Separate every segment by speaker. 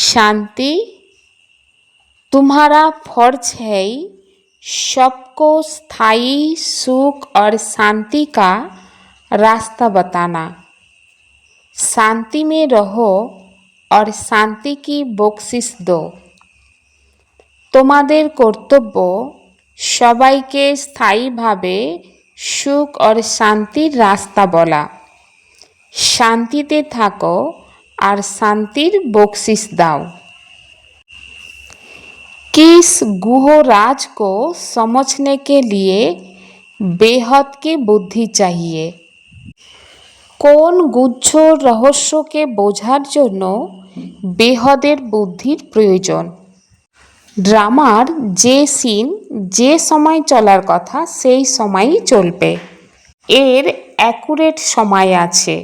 Speaker 1: शांति तुम्हारा फर्ज है सबको स्थायी सुख और शांति का रास्ता बताना शांति में रहो और শান্তি কি বকশিস দো তোমাদের কর্তব্য সবাইকে স্থায়ীভাবে সুখ আর শান্তির রাস্তা বলা শান্তিতে থাকো আর শান্তির বকশিস দাও किस गुह राज को समझने के लिए बेहद की बुद्धि चाहिए কোন গুচ্ছ রহস্যকে বোঝার জন্য বেহদের বুদ্ধির প্রয়োজন ড্রামার যে সিন যে সময় চলার কথা সেই সময়ই চলবে এর অ্যাকুরেট সময় আছে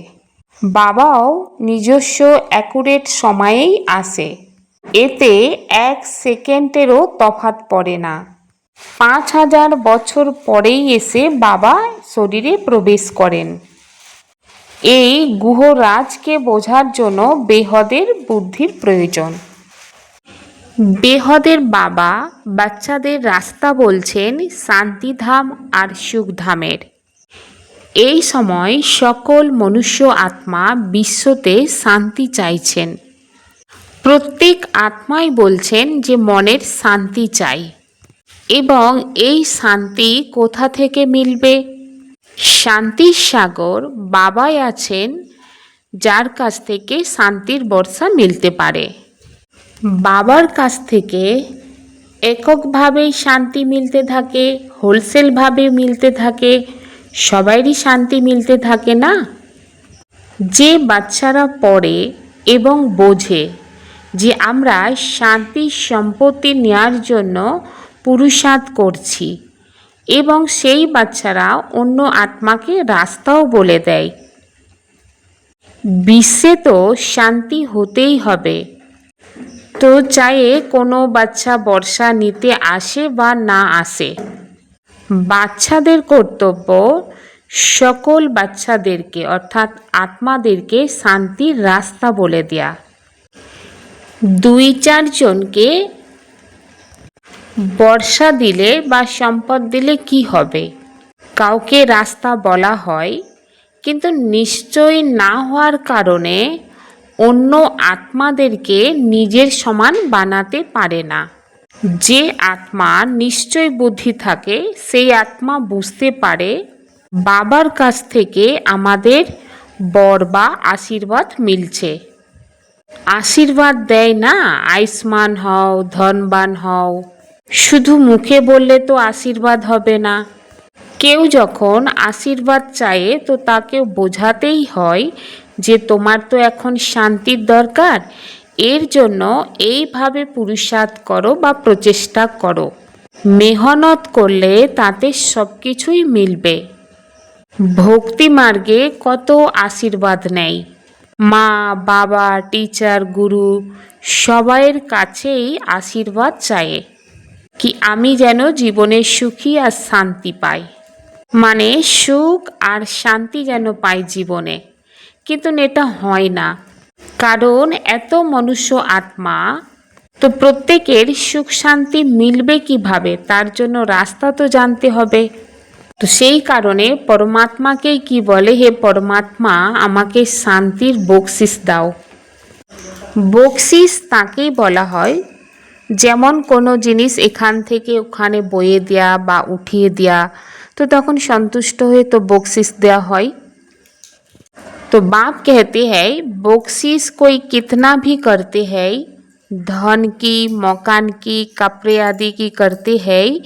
Speaker 1: বাবাও নিজস্ব অ্যাকুরেট সময়েই আসে। এতে এক সেকেন্ডেরও তফাৎ পড়ে না। পাঁচ হাজার বছর পরেই এসে বাবা শরীরে প্রবেশ করেন। এই গুহরাজকে বোঝার জন্য বেহদের বুদ্ধির প্রয়োজন। বেহদের বাবা বাচ্চাদের রাস্তা বলছেন শান্তিধাম আর সুখধামের। এই সময় সকল মনুষ্য আত্মা বিশ্বতে শান্তি চাইছেন। প্রত্যেক আত্মাই বলছেন যে মনের শান্তি চাই। এবং এই শান্তি কোথা থেকে মিলবে? শান্তির সাগর বাবাই আছেন, যার কাছ থেকে শান্তির বর্ষা মিলতে পারে। বাবার কাছ থেকে এককভাবেই শান্তি মিলতে থাকে, হোলসেলভাবে মিলতে থাকে সবাইরই শান্তি মিলতে থাকে না? যে বাচ্চারা পড়ে এবং বোঝে যে আমরা শান্তি সম্পত্তি নেওয়ার জন্য পুরুষার্থ করছি এবং সেই বাচ্চারা অন্য আত্মাকে রাস্তাও বলে দেয়। বিশ্বে তো শান্তি হতেই হবে। তো চায়ে কোনো বাচ্চা বর্ষা নিতে আসে বা না আসে? বাচ্চাদের কর্তব্য সকল বাচ্চাদেরকে, অর্থাৎ আত্মাদেরকে শান্তির রাস্তা বলে দেয়া। দুই চারজনকে বর্ষা দিলে বা সম্পদ দিলে কি হবে? কাউকে রাস্তা বলা হয়, কিন্তু নিশ্চয় না হওয়ার কারণে অন্য আত্মাদেরকে নিজের সমান বানাতে পারে না। যে আত্মা নিশ্চয় বুদ্ধি থাকে, সেই আত্মা বুঝতে পারে বাবার কাছ থেকে আমাদের বর বা আশীর্বাদ মিলছে। আশীর্বাদ দেয় না, আয়ুষ্মান হও, ধনবান হও। শুধু মুখে বললে তো আশীর্বাদ হবে না। কেউ যখন আশীর্বাদ চায়, তো তাকে বোঝাতেই হয় যে তোমার তো এখন শান্তির দরকার। এর জন্য এইভাবে পুরুষার্থ করো বা প্রচেষ্টা করো। মেহনত করলে তাতে সব কিছুই মিলবে। ভক্তি মার্গে কত আশীর্বাদ নেই মা, বাবা টিচার গুরু সবাইয়ের কাছেই আশীর্বাদ চায়। কি আমি যেন জীবনে সুখী আর শান্তি পাই। মানে সুখ আর শান্তি যেন পাই জীবনে। কিন্তু এটা হয় না। কারণ এত মনুষ্য আত্মা, তো প্রত্যেকের সুখ শান্তি মিলবে কীভাবে? তার জন্য রাস্তা তো জানতে হবে। তো সেই কারণে পরমাত্মাকেই কি বলে, হে পরমাত্মা, আমাকে শান্তির বকশিস দাও। বকশিস তাকেই বলা হয়, যেমন কোনো জিনিস এখান থেকে ওখানে বয়ে দেয়া বা উঠিয়ে দেয়া, তো তখন সন্তুষ্ট হয়ে তো বকশিস দেয়া হয়। तो बाप कहते हैं बख्शीश कोई कितना भी करते हैं धन की मकान की कपड़े आदि की करते हैं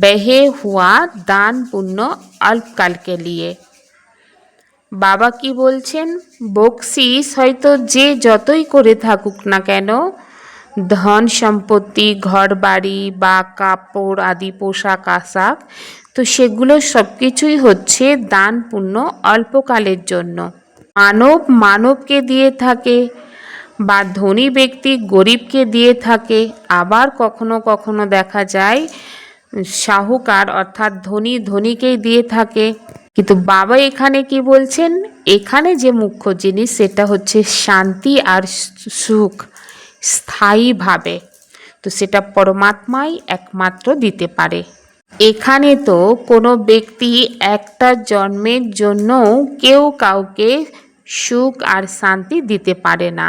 Speaker 1: बहे हुआ दान पुण्य अल्पकाल के लिए বাবা কি বলছেন বকশিস হয়তো যে যতই করে থাকুক না কেন ধন সম্পত্তি ঘর বাড়ি বা কাপড় আদি পোশাক আশাক তো সেগুলো সব কিছুই হচ্ছে দান পুণ্য অল্পকালের জন্য মানব মানবকে দিয়ে থাকে বা ধনী ব্যক্তি গরিবকে দিয়ে থাকে। আবার কখনো কখনো দেখা যায় শাহুকার অর্থাৎ ধনী ধনীকেই দিয়ে থাকে। কিন্তু বাবা এখানে কি বলছেন? এখানে যে মুখ্য জিনিস সেটা হচ্ছে শান্তি আর সুখ স্থায়ীভাবে। তো সেটা পরমাত্মাই একমাত্র দিতে পারে। এখানে তো কোনো ব্যক্তি একটা জন্মের জন্য কেউ কাউকে সুখ আর শান্তি দিতে পারে না।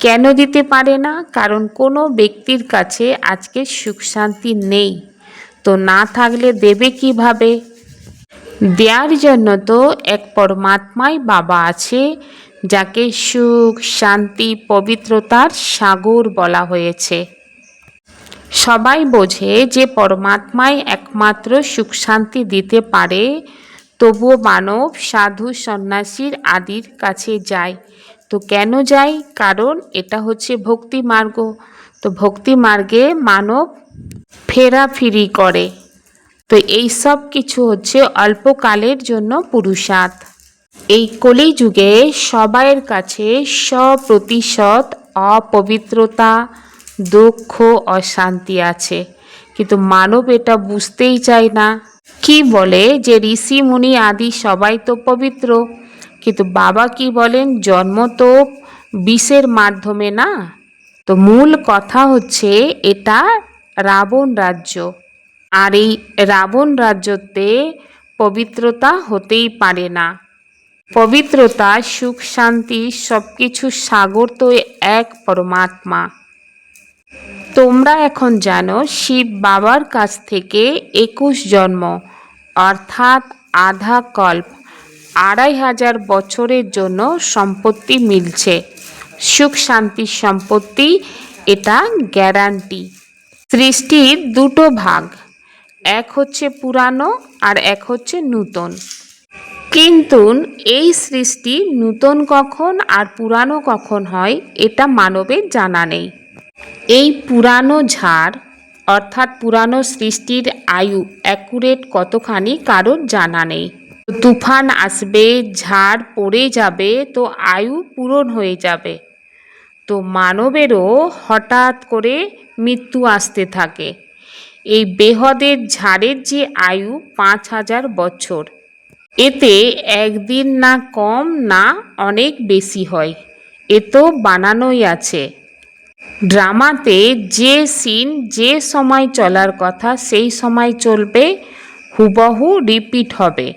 Speaker 1: কেন দিতে পারে না? কারণ কোনো ব্যক্তির কাছে আজকে সুখ শান্তি নেই। তো না থাকলে দেবে কীভাবে? দেওয়ার জন্য তো এক পরমাত্মাই বাবা আছে, যাকে সুখ, শান্তি, পবিত্রতার সাগর বলা হয়েছে। সবাই বোঝে যে পরমাত্মাই একমাত্র সুখ শান্তি দিতে পারে, তবুও মানব সাধু সন্ন্যাসীর আদির কাছে যায়। তো কেন যায়? কারণ এটা হচ্ছে ভক্তি মার্গ। তো ভক্তি মার্গে মানব ফেরাফিরি করে। তো এই সব কিছু হচ্ছে অল্পকালের জন্য পুরুষার্থ। এই কলিযুগে সবাইয়ের কাছে সপ্রতিশত অপবিত্রতা দুঃখ, অশান্তি আছে। কিন্তু মানব এটা বুঝতেই চায় না। কি বলে যে ঋষি, মুনি আদি সবাই তো পবিত্র। কিন্তু বাবা কি বলেন, জন্ম তো বিষের মাধ্যমে না? তো মূল কথা হচ্ছে এটা রাবণ রাজ্য। আর এই রাবণ রাজ্যতে পবিত্রতা হতেই পারে না। পবিত্রতা, সুখ, শান্তি সব কিছু সাগর তো এক পরমাত্মা। তোমরা এখন জানো, শিব বাবার কাছ থেকে একুশ জন্ম, অর্থাৎ আধা কল্প। আড়াই হাজার বছরের জন্য সম্পত্তি মিলছে। সুখ শান্তির সম্পত্তি, এটা গ্যারান্টি। সৃষ্টির দুটো ভাগ, এক হচ্ছে পুরানো আর এক হচ্ছে নূতন। কিন্তু এই সৃষ্টি নূতন কখন আর পুরানো কখন হয়, এটা মানবের জানা নেই। এই পুরানো ঝাড়, অর্থাৎ পুরানো সৃষ্টির আয়ু অ্যাকুরেট কতখানি কারোর জানা নেই। তুফান আসবে, ঝাড় পড়ে যাবে, তো আয়ু পূরণ হয়ে যাবে। তো মানবেরও হঠাৎ করে মৃত্যু আসতে থাকে। এই বেহদের ঝাড়ের যে আয়ু পাঁচ হাজার বছর। এতে একদিন না কম না অনেক বেশি হয়। এ তো বানানোই আছে। ড্রামাতে যে সিন যে সময় চলার কথা সেই সময় চলবে হুবহু রিপিট হবে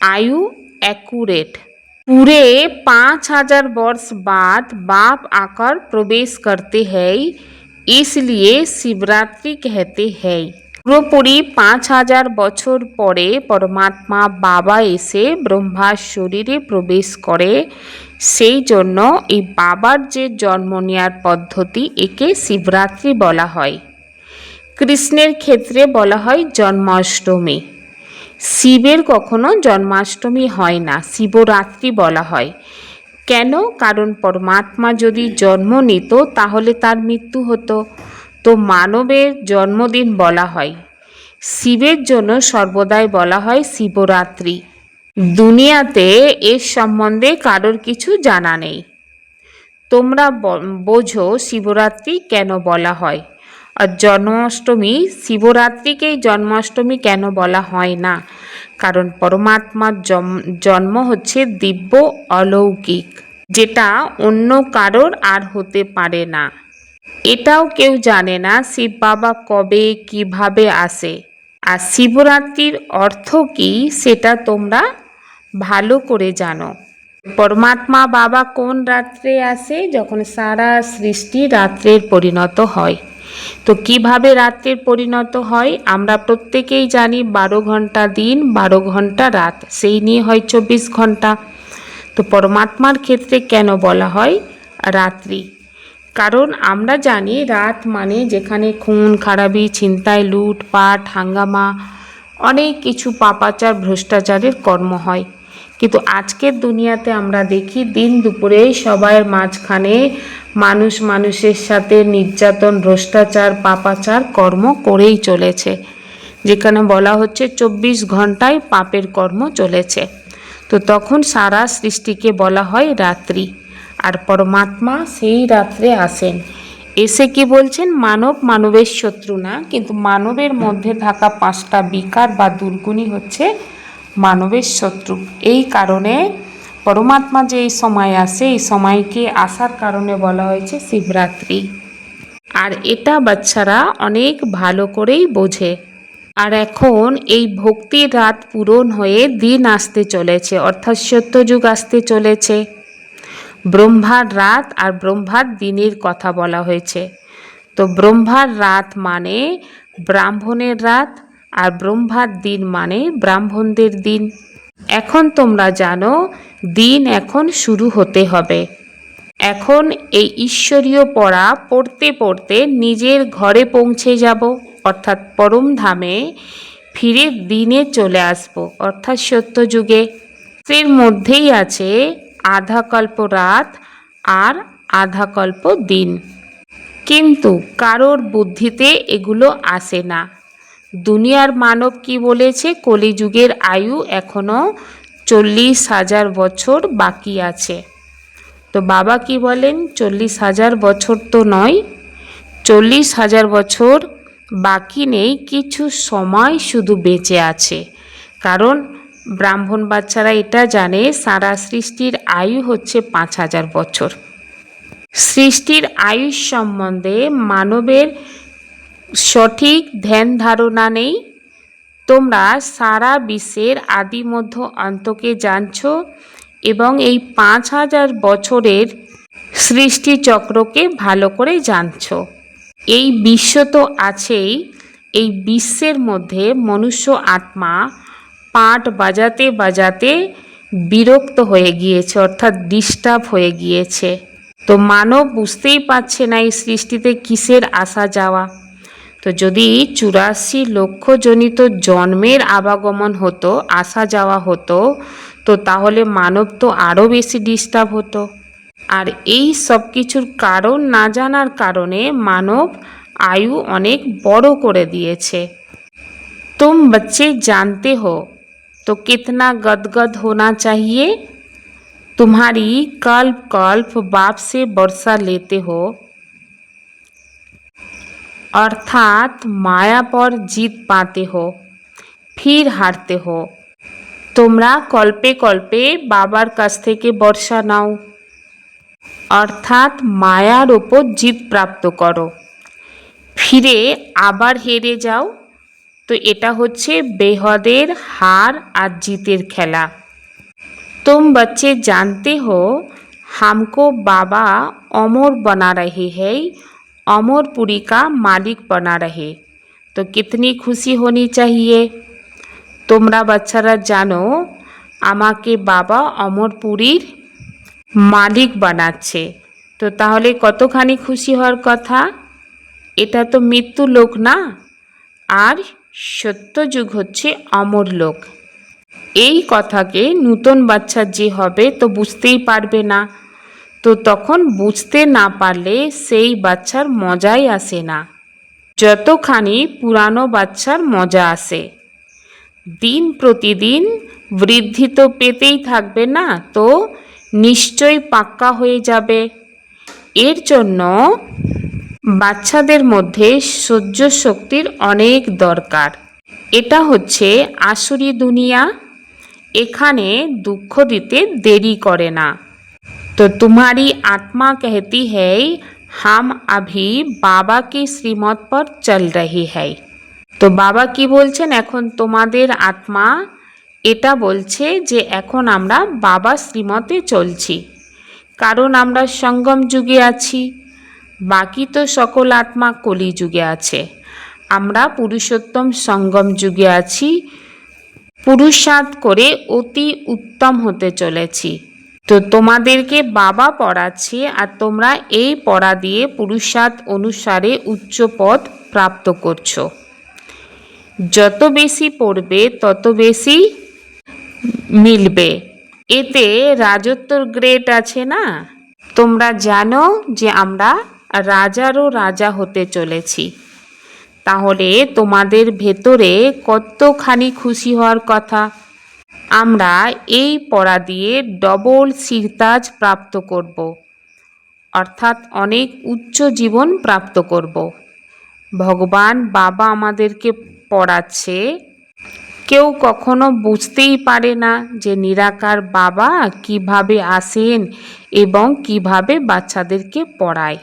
Speaker 1: आयु एक्यूरेट पूरे पाँच हजार वर्ष बाद बाप आकर प्रवेश करते हैं इसलिए শিবরাত্রি कहते हैं পুরোপুরি পাঁচ হাজার বছর পরে পরমাত্মা বাবা এসে ব্রহ্মার শরীরে প্রবেশ করে সেই জন্য এই বাবার যে জন্ম নেওয়ার পদ্ধতি একে শিবরাত্রি বলা হয়। কৃষ্ণের ক্ষেত্রে বলা হয় জন্মাষ্টমী। শিবের কখনো জন্মাষ্টমী হয় না, শিবরাত্রি বলা হয়। কেন? কারণ পরমাত্মা যদি জন্ম নিত তাহলে তার মৃত্যু হতো। তো মানবের জন্মদিন বলা হয়। শিবের জন্য সর্বদাই বলা হয় শিবরাত্রি। দুনিয়াতে এর সম্বন্ধে কারোর কিছু জানা নেই। তোমরা বোঝো শিবরাত্রি কেন বলা হয়। আর জন্মাষ্টমী শিবরাত্রিকেই জন্মাষ্টমী কেন বলা হয় না? কারণ পরমাত্মার জন্ম হচ্ছে দিব্য অলৌকিক, যেটা অন্য কারোর আর হতে পারে না। এটাও কেউ জানে না শিব বাবা কবে, কীভাবে আসে। আর শিবরাত্রির অর্থ কি, সেটা তোমরা ভালো করে জানো। পরমাত্মা বাবা কোন রাত্রে আসে? যখন সারা সৃষ্টি রাত্রের পরিণত হয়। তো কীভাবে রাত্রের পরিণত হয়? আমরা প্রত্যেকেই জানি বারো ঘণ্টা দিন, বারো ঘণ্টা রাত। সেই নিয়ে হয় চব্বিশ ঘণ্টা। তো পরমাত্মার ক্ষেত্রে কেন বলা হয় রাত্রি? কারণ আমরা জানি রাত মানে যেখানে খুন, খারাপি, ছিনতাই লুট পাট হাঙ্গামা, অনেক কিছু পাপাচার, ভ্রষ্টাচারের কর্ম হয়। কিন্তু আজকের দুনিয়াতে আমরা দেখি দিন দুপুরে সবাইয়ের মাঝখানে মানুষ মানুষের সাথে নির্যাতন, ভ্রষ্টাচার, পাপাচার কর্ম করেই চলেছে। যেখানে বলা হচ্ছে চব্বিশ ঘন্টায় পাপের কর্ম চলেছে। তো তখন সারা সৃষ্টিকে বলা হয় রাত্রি। আর পরমাত্মা সেই রাত্রে আসেন। এসে কি বলছেন? মানব মানবের শত্রু না, কিন্তু মানবের মধ্যে থাকা পাঁচটা বিকার বা দুর্গুণই হচ্ছে মানবের শত্রু। এই কারণে পরমাত্মা যে এই সময় আসে, এই সময়কে আসার কারণে বলা হয়েছে শিবরাত্রি। আর এটা বাচ্চারা অনেক ভালো করেই বোঝে। আর এখন এই ভক্তির রাত পূরণ হয়ে দিন আসতে চলেছে, অর্থাৎ সত্যযুগ আসতে চলেছে। ব্রহ্মার রাত আর ব্রহ্মার দিনের কথা বলা হয়েছে। তো ব্রহ্মার রাত মানে ব্রাহ্মণের রাত আর ব্রহ্মার দিন মানে ব্রাহ্মণদের দিন। এখন তোমরা জানো, দিন এখন শুরু হতে হবে। এখন এই ঈশ্বরীয় পড়া পড়তে পড়তে নিজের ঘরে পৌঁছে যাব, অর্থাৎ পরম ধামে ফিরে দিনে চলে আসব, অর্থাৎ সত্যযুগে। এর মধ্যেই আছে আধা কল্প রাত আর আধা কল্প দিন। কিন্তু কারোর বুদ্ধিতে এগুলো আসে না। দুনিয়ার মানব কি বলেছে? কলিযুগের আয়ু এখনও চল্লিশ হাজার বছর বাকি আছে। তো বাবা কি বলেন? চল্লিশ হাজার বছর তো নয়। চল্লিশ হাজার বছর বাকি নেই, কিছু সময় শুধু বেঁচে আছে। কারণ ব্রাহ্মণ বাচ্চারা এটা জানে, সারা সৃষ্টির আয়ু হচ্ছে পাঁচ হাজার বছর। সৃষ্টির আয়ুষ সম্বন্ধে মানবের সঠিক ধ্যান ধারণা নেই। তোমরা সারা বিশ্বের আদি মধ্য অন্তকে জানছ এবং এই পাঁচ হাজার বছরের সৃষ্টিচক্রকে ভালো করে জানছো। এই বিশ্ব তো আছেই, এই বিশ্বের মধ্যে মনুষ্য আত্মা পাট বাজাতে বাজাতে বিরক্ত হয়ে গিয়েছে, অর্থাৎ ডিস্টার্ব হয়ে গিয়েছে। তো মানব বুঝতেই পারছে না এই সৃষ্টিতে কিসের আসা যাওয়া। তো যদি চুরাশি লক্ষ জনিত জন্মের আবাগমন হতো আসা যাওয়া হতো তো তাহলে মানব তো আরও বেশি ডিস্টার্ব হতো আর এই সব কিছুর কারণ না জানার কারণে মানব আয়ু অনেক বড় করে দিয়েছে तुम बच्चे जानते हो तो कितना गदगद होना चाहिए तुम्हारी कल्प कल्प बाप से वर्षा लेते हो अर्थात माया पर जीत पाते हो फिर हारते हो তোমরা কল্পে কল্পে বাবার কাছ থেকে বর্ষা নাও অর্থাৎ মায়ার ওপর জিত প্রাপ্ত করো ফিরে আবার হেরে যাও তো এটা হচ্ছে বেহদের হার আর জিতের খেলা तुम बच्चे जानते हो हमको बाबा अमर बना रहे हैं अमरपुरी का मालिक बना रहे तो कितनी खुशी होनी चाहिए তোমরা বাচ্চারা জানো আমাকে বাবা অমরপুরীর মালিক বানাচ্ছে তো তাহলে কতখানি খুশি হওয়ার কথা এটা তো মৃত্যু লোক না আর সত্যযুগ হচ্ছে অমর লোক এই কথাকে নূতন বাচ্চা যে হবে তো বুঝতেই পারবে না তো তখন বুঝতে না পারলে সেই বাচ্চার মজাই আসে না। যতখানি পুরানো বাচ্চার মজা আসে। দিন প্রতিদিন বৃদ্ধি তো পেতেই থাকবে না, তো নিশ্চয়ই পাক্কা হয়ে যাবে। এর জন্য বাচ্চাদের মধ্যে সহ্য শক্তির অনেক দরকার। এটা হচ্ছে আসুরি দুনিয়া। এখানে দুঃখ দিতে দেরি করে না। तो तुम्हारी आत्मा कहती है हम अभी बाबा की श्रीमत पर चल रही है তো বাবা কি বলছেন এখন তোমাদের আত্মা এটা বলছে যে এখন আমরা বাবা শ্রীমতে চলছি কারণ আমরা সঙ্গম যুগে আছি বাকি তো সকল আত্মা কলি যুগে আছে আমরা পুরুষোত্তম সঙ্গম যুগে আছি পুরুষার্থ করে অতি উত্তম হতে চলেছি তো তোমাদেরকে বাবা পড়াচ্ছে আর তোমরা এই পড়া দিয়ে পুরুষার্থ অনুসারে উচ্চ পদ প্রাপ্ত করছ। যত বেশি পড়বে, তত বেশি মিলবে। এতে রাজত্বর গ্রেড আছে না? তোমরা জানো যে আমরা রাজারও রাজা হতে চলেছি। তাহলে তোমাদের ভেতরে কতখানি খুশি হওয়ার কথা? আমরা এই পড়া দিয়ে ডবল সিরতাজ প্রাপ্ত করব, অর্থাৎ অনেক উচ্চ জীবন প্রাপ্ত করব। ভগবান বাবা আমাদেরকে পড়াচ্ছে, কেউ কখনো বুঝতেই পারে না যে নিরাকার বাবা কীভাবে আসেন এবং কীভাবে বাচ্চাদেরকে পড়ায়।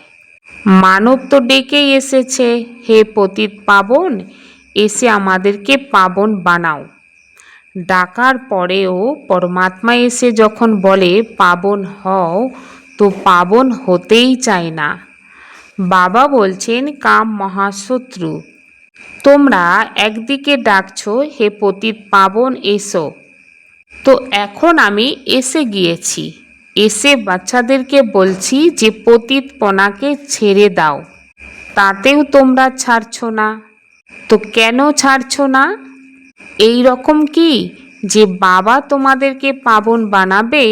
Speaker 1: মানব তো ডেকেই এসেছে, হে পতিত পাবন, এসে আমাদেরকে পাবন বানাও। ডাকার পরেও পরমাত্মা এসে যখন বলে, পাবন হও, তো পাবন হতেই চায় না। বাবা বলছেন, কাম মহাশত্রু, তোমরা একদিকে ডাকছ, হে পতিত পাবন, এসো। তো এখন আমি এসে গিয়েছি। এসে বাচ্চাদেরকে বলছি যে পতিতপনাকে ছেড়ে দাও, তাতেও তোমরা ছাড়ছো না। তো কেন ছাড়ছো না? এই রকম কি যে বাবা তোমাদেরকে পাবন বানাবে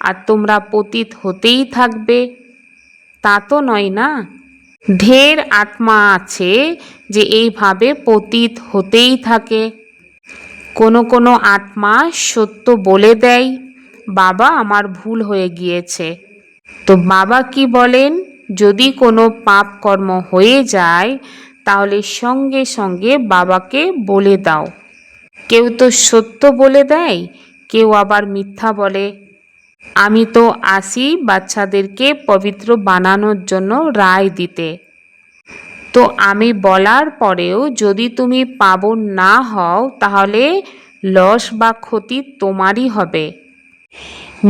Speaker 1: আর তোমরা পতিত হতেই থাকবে? তা তো নয় না? ঢের আত্মা আছে যে এইভাবে পতিত হতেই থাকে। কোনো কোনো আত্মা সত্য বলে দেয়, বাবা, আমার ভুল হয়ে গিয়েছে। তো বাবা কি বলেন? যদি কোনো পাপ কর্ম হয়ে যায়, তাহলে সঙ্গে সঙ্গে বাবাকে বলে দাও। কেউ তো সত্য বলে দেয়, কেউ আবার মিথ্যা বলে। আমি তো আসি বাচ্চাদেরকে পবিত্র বানানোর জন্য রায় দিতে। তো আমি বলার পরেও যদি তুমি পাবন না হও, তাহলে লস বা ক্ষতি তোমারই হবে।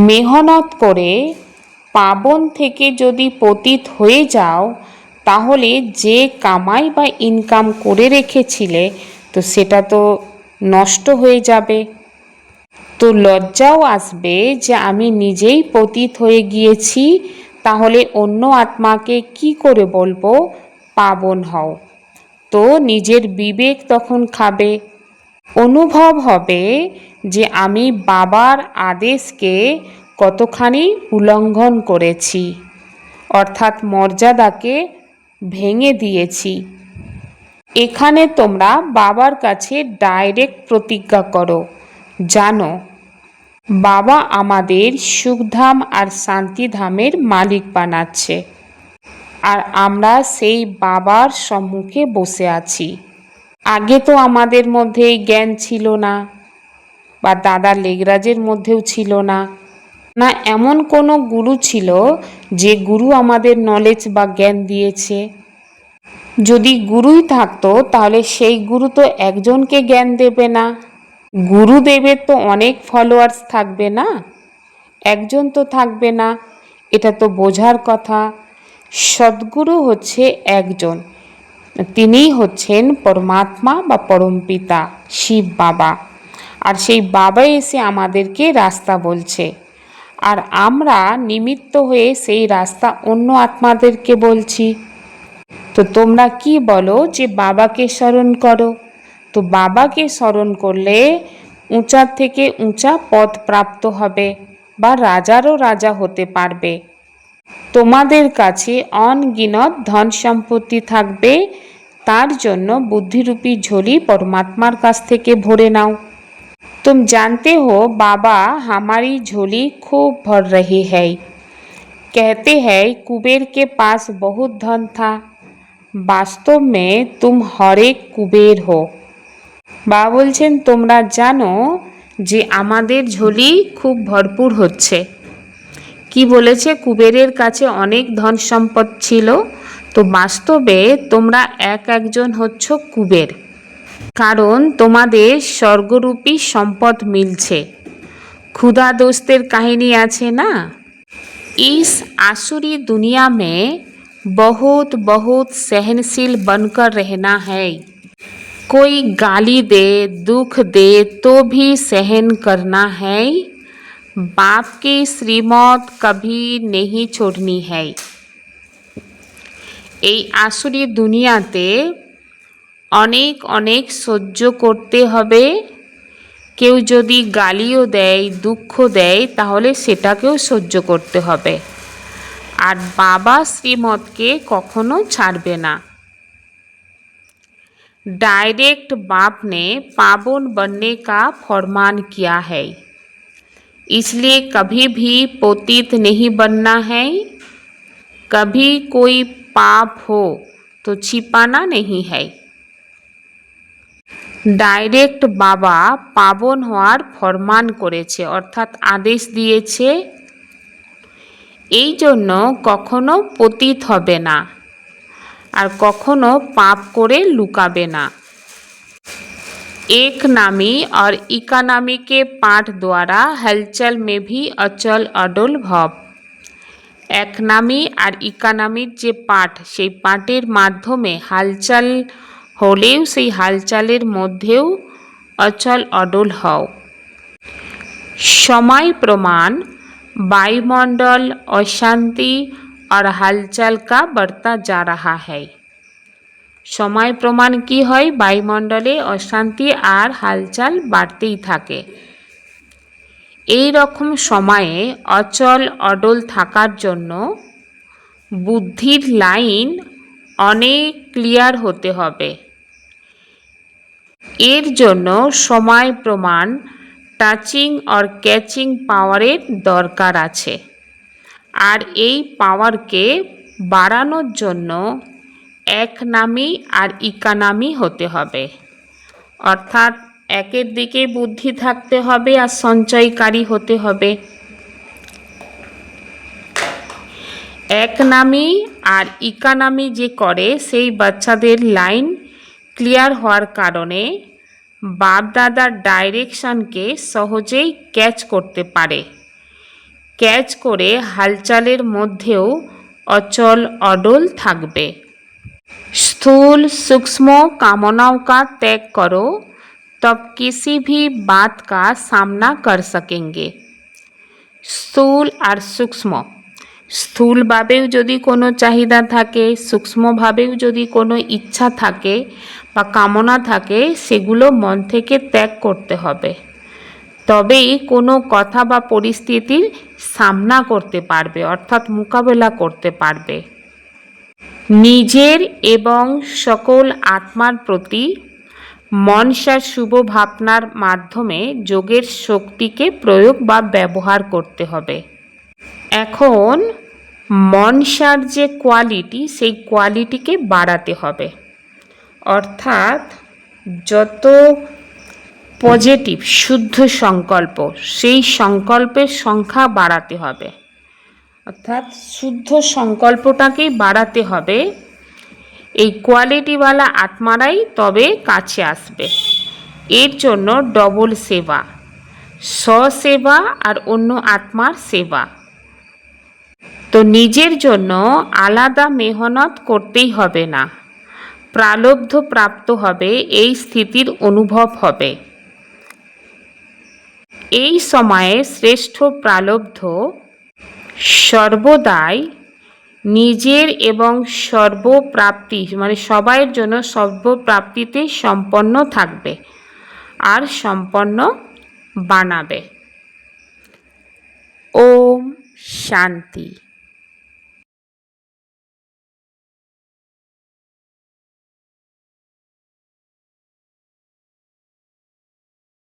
Speaker 1: মেহনত করে পাবন থেকে যদি পতিত হয়ে যাও, তাহলে যে কামাই বা ইনকাম করে রেখেছিলে, তো সেটা তো নষ্ট হয়ে যাবে। তো লজ্জাও আসবে যে আমি নিজেই পতিত হয়ে গিয়েছি, তাহলে অন্য আত্মাকে কি করে বলব? পাবন হও। তো নিজের বিবেক তখন খাবে। অনুভব হবে যে আমি বাবার আদেশকে কতখানি উল্লঙ্ঘন করেছি, অর্থাৎ মর্যাদাকে ভেঙে দিয়েছি। এখানে তোমরা বাবার কাছে ডাইরেক্ট প্রতিজ্ঞা করো। জানো, বাবা আমাদের সুখধাম আর শান্তিধামের মালিক বানাচ্ছে। আর আমরা সেই বাবার সম্মুখে বসে আছি। আগে তো আমাদের মধ্যে জ্ঞান ছিল না, বা দাদা লেগরাজের মধ্যেও ছিল না। না, এমন কোনো গুরু ছিল যে গুরু আমাদের নলেজ বা জ্ঞান দিয়েছে। যদি গুরুই থাকতো, তাহলে সেই গুরু তো একজনকে জ্ঞান দেবে না। গুরুদেবের তো অনেক ফলোয়ার্স থাকবে না। একজন তো থাকবে না, এটা তো বোঝার কথা। সদ্গুরু হচ্ছে একজন, তিনিই হচ্ছেন পরমাত্মা বা পরমপিতা শিব বাবা। আর সেই বাবা এসে আমাদেরকে রাস্তা বলছে। আর আমরা নিমিত্ত হয়ে সেই রাস্তা অন্য আত্মাদেরকে বলছি। তো তোমরা কি বলো যে বাবাকে স্মরণ করো তো বাবাকে স্মরণ করলে উঁচার থেকে উঁচা পদ প্রাপ্ত হবে বা রাজারও রাজা হতে পারবে তোমাদের কাছে অনগিনত ধন সম্পত্তি থাকবে তার জন্য বুদ্ধিরূপী ঝোলি পরমাত্মার কাছ থেকে ভরে নাও तुम जानते हो बाबा हमारी झोली खूब भर रही है कहते हैं कुबेर के पास बहुत धन था বাস্তব মে তুম হরেক কুবের হো। বা বলছেন, তোমরা জানো যে আমাদের ঝুলি খুব ভরপুর হচ্ছে। কি বলেছে? কুবেরের কাছে অনেক ধন সম্পদ ছিল, তো বাস্তবে তোমরা এক একজন হচ্ছ কুবের। কারণ তোমাদের স্বর্গরূপী সম্পদ মিলছে। ক্ষুধা দোস্তের কাহিনী আছে না? ইস আসুরি দুনিয়া মে बहुत बहुत सहनशील बनकर रहना है कोई गाली दे दुख दे तो भी सहन करना है बाप की श्रीमत कभी नहीं छोड़नी है এই আসুরি দুনিয়াতে অনেক অনেক সহ্য করতে হবে কেউ যদি গালিও দেয় দুঃখ দেয় তাহলে সেটাকেও সহ্য করতে হবে আর বাবা শ্রীমতকে কখনো ছাড়বে না डायरेक्ट बाप ने पावन बनने का फरमान किया है इसलिए कभी भी पोतित नहीं बनना है कभी कोई पाप हो तो छिपाना नहीं है ডাইরেক্ট বাবা পাবন হওয়ার ফরমান করেছে অর্থাৎ আদেশ দিয়েছে এই জন্য কখনো পতিত হবে না আর কখনো পাপ করে লুকাবে না एक नामी और इकानामी के पाठ द्वारा हलचल में भी अचल अडोल भव এক নামী আর ইকানামির যে পাঠ সেই পাঠের মাধ্যমে হালচাল হলেও সেই হালচালের মধ্যেও অচল অডল হও সময় প্রমাণ वायुमंडल अशांति और हलचल का बढ़ता जा रहा है সময় প্রমাণ কি হয় বায়ুমণ্ডলে অশান্তি আর হালচাল বাড়তেই থাকে এই রকম সময়ে অচল অডল থাকার জন্য বুদ্ধির লাইন অনেক ক্লিয়ার হতে হবে এর জন্য সময় প্রমাণ টাচিং অর ক্যাচিং পাওয়ারের দরকার আছে। আর এই পাওয়ারকে বাড়ানোর জন্য এক নামি আর ইকানামি হতে হবে। অর্থাৎ একের দিকে বুদ্ধি থাকতে হবে আর সঞ্চয়কারী হতে হবে। এক নামি আর ইকানামি যে করে, সেই বাচ্চাদের লাইন ক্লিয়ার হওয়ার কারণে বাপ দাদার ডাইরেকশনকে সহজেই ক্যাচ করতে পারে ক্যাচ করে হালচালের মধ্যেও অচল অডল থাকবে स्थूल सूक्ष्म कामनाओं का त्याग करो तब किसी भी बात का सामना कर सकेंगे স্থূল আর সূক্ষ্ম স্থূলভাবেও যদি কোনো চাহিদা থাকে সূক্ষ্মভাবেও যদি কোনো ইচ্ছা থাকে বা কামনা থাকে, সেগুলো মন থেকে ত্যাগ করতে হবে। তবেই কোনো কথা বা পরিস্থিতির সামনা করতে পারবে, অর্থাৎ মোকাবেলা করতে পারবে। নিজের এবং সকল আত্মার প্রতি মনসার শুভ ভাবনার মাধ্যমে যোগের শক্তিকে প্রয়োগ বা ব্যবহার করতে হবে। এখন মনসার যে কোয়ালিটি সেই কোয়ালিটিকে বাড়াতে হবে। অর্থাৎ যত পজিটিভ শুদ্ধ সংকল্প, সেই সংকল্পের সংখ্যা বাড়াতে হবে। অর্থাৎ শুদ্ধ সংকল্পটাকেই বাড়াতে হবে। এই কোয়ালিটিওয়ালা আত্মারাই তবে কাছে আসবে। এর জন্য ডবল সেবা স্বসেবা আর অন্য আত্মার সেবা। তো নিজের জন্য আলাদা মেহনত করতেই হবে না। প্রালব্ধ প্রাপ্ত হবে, এই স্থিতির অনুভব হবে। এই সময়ে শ্রেষ্ঠ প্রালব্ধ সর্বদাই নিজের এবং সর্বপ্রাপ্তি মানে সবাইয়ের জন্য সর্বপ্রাপ্তিতে সম্পন্ন থাকবে আর সম্পন্ন বানাবে। ওম শান্তি।